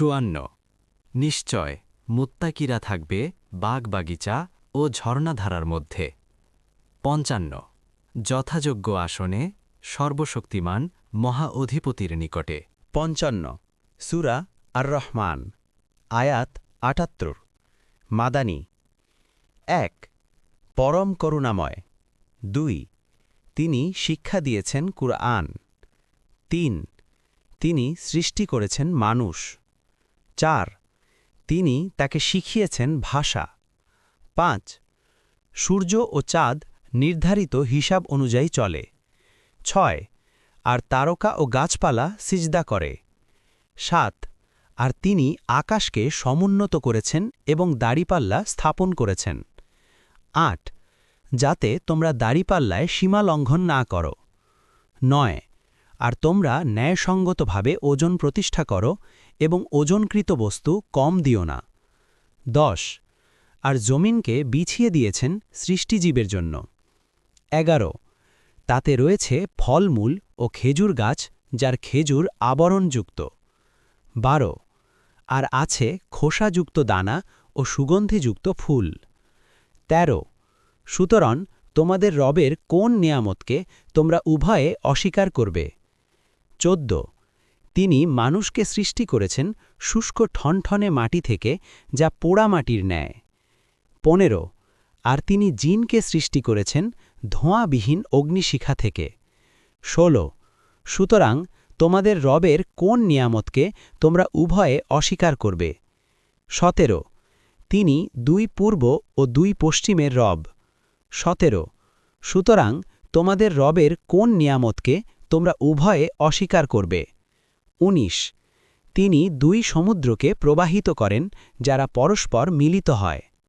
চুয়ান্ন। নিশ্চয়, মুত্তাকিরা থাকবে বাগবাগিচা ও ঝর্ণাধারার মধ্যে। পঞ্চান্ন। যথাযোগ্য আসনে সর্বশক্তিমান মহা অধিপতির নিকটে। পঞ্চান্ন। সুরা আর রহমান আয়াত আটাত্তর। মাদানী। এক। পরম করুণাময়। দুই। তিনি শিক্ষা দিয়েছেন কুরআন। তিন। তিনি সৃষ্টি করেছেন মানুষ। চার। তিনি তাকে শিখিয়েছেন ভাষা। পাঁচ। সূর্য ও চাঁদ নির্ধারিত হিসাব অনুযায়ী চলে। ছয়। আর তারকা ও গাছপালা সিজদা করে। সাত। আর তিনি আকাশকে সমুন্নত করেছেন এবং দাড়িপাল্লা স্থাপন করেছেন। আট। যাতে তোমরা দাড়িপাল্লায় সীমা লঙ্ঘন না করো। নয়। আর তোমরা ন্যায়সঙ্গতভাবে ওজন প্রতিষ্ঠা করো এবং ওজনকৃত বস্তু কম দিও না। দশ। আর জমিনকে বিছিয়ে দিয়েছেন সৃষ্টিজীবের জন্য। এগারো। তাতে রয়েছে ফলমূল ও খেজুর গাছ যার খেজুর আবরণযুক্ত। বারো। আর আছে খোসাযুক্ত দানা ও সুগন্ধিযুক্ত ফুল। ১৩ সুতরাং তোমাদের রবের কোন নিয়ামতকে তোমরা উভয়ে অস্বীকার করবে? চোদ্দ। তিনি মানুষকে সৃষ্টি করেছেন শুষ্ক ঠনঠনে মাটি থেকে যা পোড়া মাটির ন্যায়। পনেরো। আর তিনি জিনকে সৃষ্টি করেছেন ধোঁয়াবিহীন অগ্নিশিখা থেকে। ষোলো। সুতরাং তোমাদের রবের কোন নিয়ামতকে তোমরা উভয়ে অস্বীকার করবে? সতেরো। তিনি দুই পূর্ব ও দুই পশ্চিমের রব। সতেরো। সুতরাং তোমাদের রবের কোন নিয়ামতকে তোমরা উভয়ে অস্বীকার করবে। ১৯ তিনি দুই সমুদ্রকে প্রবাহিত করেন যারা পরস্পর মিলিত হয়।